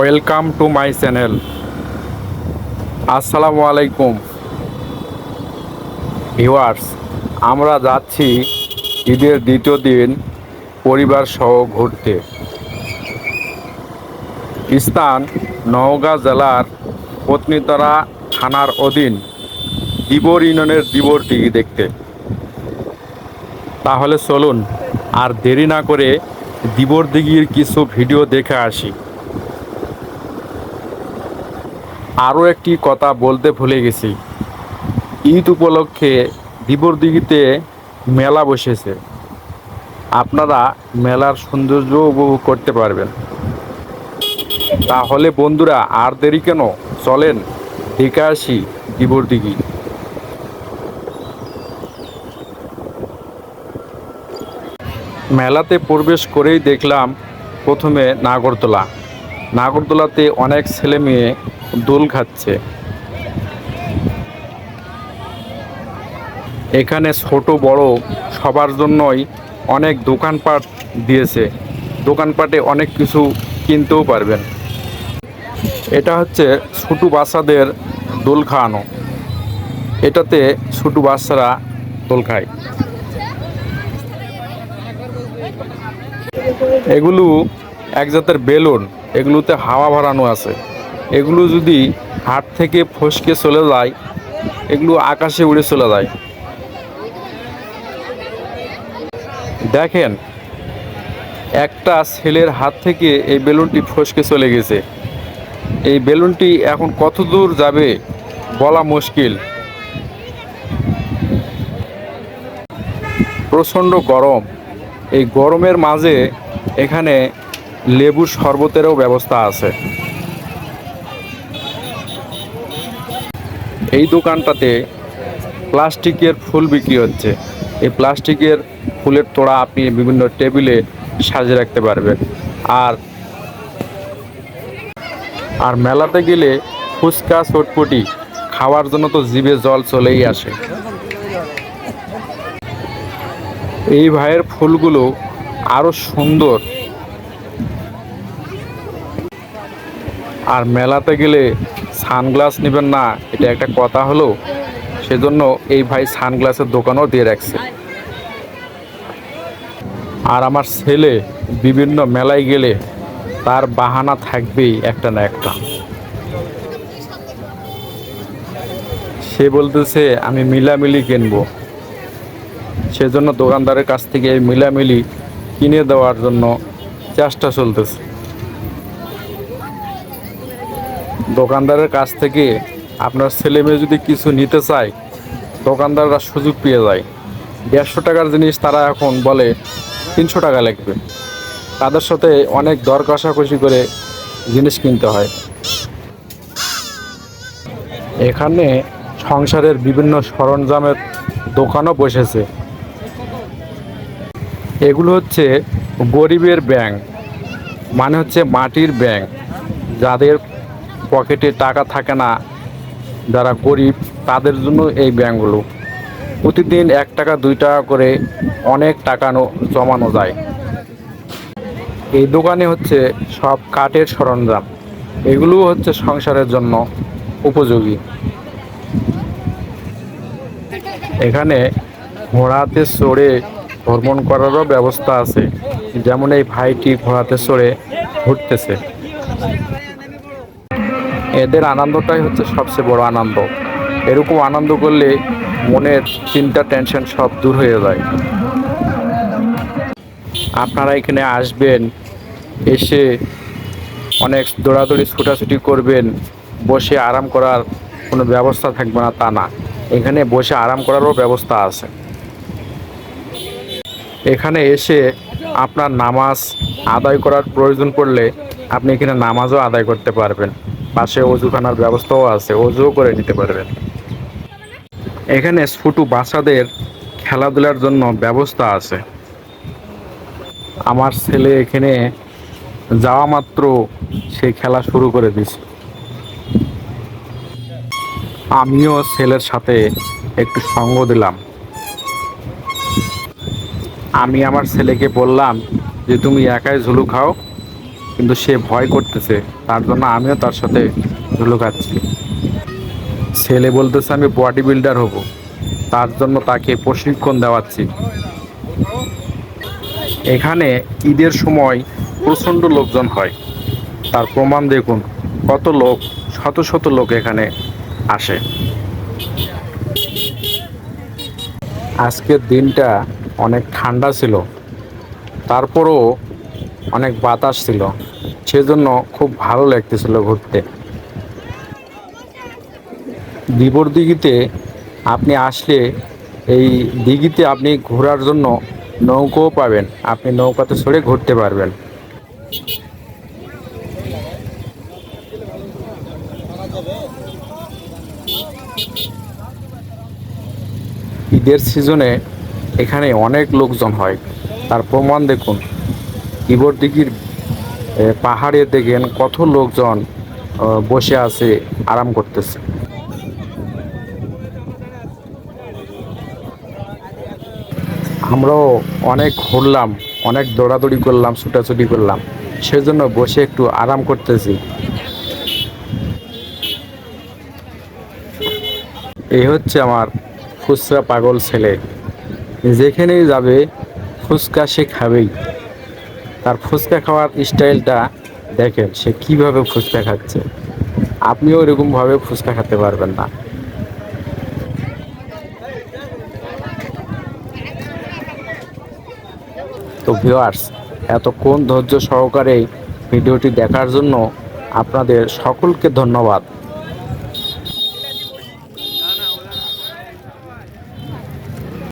Welcome to my channel. আসসালামু আলাইকুম। Viewers, আমরা যাচ্ছি ঈদের দ্বিতীয় দিন পরিবার সহ ঘুরতে। স্থান নওগাঁ জেলার পত্নীতরা থানার অধীন দিবর ইউনিয়নের দিবর দিঘি দেখতে। তাহলে চলুন আর দেরি না করে দিবর দিঘির কিছু ভিডিও দেখে আসি। আরও একটি কথা বলতে ভুলে গেছি। ঈদ উপলক্ষে দিবর দিঘিতে মেলা বসেছে। আপনারা মেলার সৌন্দর্য উপভোগ করতে পারবেন। তাহলে বন্ধুরা, আর দেরি কেন? চলেন, দেখে আসি দিবর দিঘি মেলাতে প্রবেশ করেই দেখলাম প্রথমে নাগরদোলা। নাগরদোলাতে অনেক ছেলে মেয়ে দোল খাচ্ছে। এখানে ছোট, বড় সবার জন্যই অনেক দোকানপাট দিয়েছে। দোকানপাটে অনেক কিছু কিনতেও পারবেন। এটা হচ্ছে ছোটো বাচ্চাদের দোল খাওয়ানো। এটাতে ছোটো বাচ্চারা দোল খায়। এগুলো এক জাতের বেলুন। এগুলোতে হাওয়া ভরানো আছে। এগুলো যদি হাট থেকে ফসকে চলে যায়, এগুলো আকাশে উড়ে চলে যায়। দেখেন, একটা ছেলের হাত থেকে এই বেলুনটি ফসকে চলে গেছে। এই বেলুনটি এখন কত দূর যাবে বলা মুশকিল। প্রচণ্ড গরম। এই গরমের মাঝে এখানে লেবুর শরবতেরও ব্যবস্থা আছে। এই দোকানটাতে প্লাস্টিকের ফুল বিক্রি হচ্ছে। এই প্লাস্টিকের ফুলের তোড়া আপনি বিভিন্ন টেবিলে সাজিয়ে রাখতে পারবেন। আর আর মেলাতে গেলে ফুচকা, চটপটি খাওয়ার জন্য তো জিভে জল চলেই আসে। এই ভাইয়ের ফুলগুলো আরও সুন্দর। আর মেলাতে গেলে সানগ্লাস নেবেন না, এটা একটা কথা হলো। সেজন্য এই ভাই সানগ্লাসের দোকানও দিয়ে রাখছে। আর আমার ছেলে বিভিন্ন মেলায় গেলে তার বাহানা থাকবেই একটা না একটা। সে বলতেছে, আমি মিলামিলি কিনবো। সেজন্য দোকানদারের কাছ থেকে এই মিলামিলি কিনে দেওয়ার জন্য চেষ্টা চলতেছে। দোকানদারের কাছ থেকে আপনার ছেলে মেয়ে যদি কিছু নিতে চায়, দোকানদাররা সুযোগ পেয়ে যায়। দেড়শো টাকার জিনিস তারা এখন বলে তিনশো টাকা লাগবে। তাদের সাথে অনেক দর কষাকষি করে জিনিস কিনতে হয়। এখানে সংসারের বিভিন্ন সরঞ্জামের দোকানও বসেছে। এগুলো হচ্ছে গরিবের ব্যাংক মানে হচ্ছে মাটির ব্যাংক, যাদের পকেটে টাকা থাকে না, যারা গরিব, তাদের জন্য এই ব্যাংকগুলো। প্রতিদিন এক টাকা, দুই টাকা করে অনেক টাকা জমানো যায়। এই দোকানে হচ্ছে সব কাঠের সরঞ্জাম। এগুলো হচ্ছে সংসারের জন্য উপযোগী। এখানে ঘোড়াতে চড়ে ভ্রমণ করারও ব্যবস্থা আছে। যেমন এই ভাইটি ঘোড়াতে চড়ে ঘুরতেছে। এদের আনন্দটাই হচ্ছে সবচেয়ে বড় আনন্দ। এরকম আনন্দ করলে মনের চিন্তা টেনশন সব দূর হয়ে যায়। আপনারা এখানে আসবেন, এসে অনেক দৌড়াদৌড়ি, ছুটাছুটি করবেন, বসে আরাম করার কোনো ব্যবস্থা থাকবে না তা না। এখানে বসে আরাম করারও ব্যবস্থা আছে। এখানে এসে আপনার নামাজ আদায় করার প্রয়োজন পড়লে আপনি এখানে নামাজও আদায় করতে পারবেন। পাশে অজুখানার ব্যবস্থাও আছে, অজুও করে নিতে পারবেন। এখানে ছোটো বাচ্চাদের খেলাধুলার জন্য ব্যবস্থা আছে। আমার ছেলে এখানে যাওয়া মাত্র সে খেলা শুরু করে দিছে আমিও ছেলের সাথে একটু সঙ্গ দিলাম। আমি আমার ছেলেকে বললাম যে, তুমি একাই ঝুলু খাও। কিন্তু সে ভয় করতেছে। তার জন্য আমিও তার সাথে ধুলো খাচ্ছি ছেলে বলতেছে, আমি বডি বিল্ডার হব। তার জন্য তাকে প্রশিক্ষণ দেওয়াচ্ছি। এখানে ঈদের সময় প্রচণ্ড লোকজন হয়। তার প্রমাণ দেখুন, কত লোক, শত শত লোক এখানে আসে। আজকের দিনটা অনেক ঠান্ডা ছিল। তারপরও অনেক বাতাস ছিল। সেজন্য খুব ভালো লাগতেছিল ঘুরতে। দিবর দিঘিতে আপনি আসলে এই দিঘিতে আপনি ঘোরার জন্য নৌকাও পাবেন। আপনি নৌকাতে চড়ে ঘুরতে পারবেন। ঈদের সিজনে এখানে অনেক লোকজন হয়। তার প্রমাণ দেখুন। ইবর দিঘির পাহাড়ে দেখেন কত লোকজন বসে আছে, আরাম করতেছে। আমরাও অনেক ঘুরলাম, অনেক দৌড়াদৌড়ি করলাম, ছুটাছুটি করলাম, সেজন্য বসে একটু আরাম করতেছি। এই হচ্ছে আমার ফুচকা পাগল ছেলে। যেখানেই যাবে, ফুচকা সে খাবেই। তার ফুচকা খাওয়ার স্টাইলটা দেখেন, সে কীভাবে ফুচকা খাচ্ছে। আপনিও এরকমভাবে ফুচকা খেতে পারবেন না। তো ভিউয়ার্স এতক্ষণ ধৈর্য সহকারে ভিডিওটি দেখার জন্য আপনাদের সকলকে ধন্যবাদ।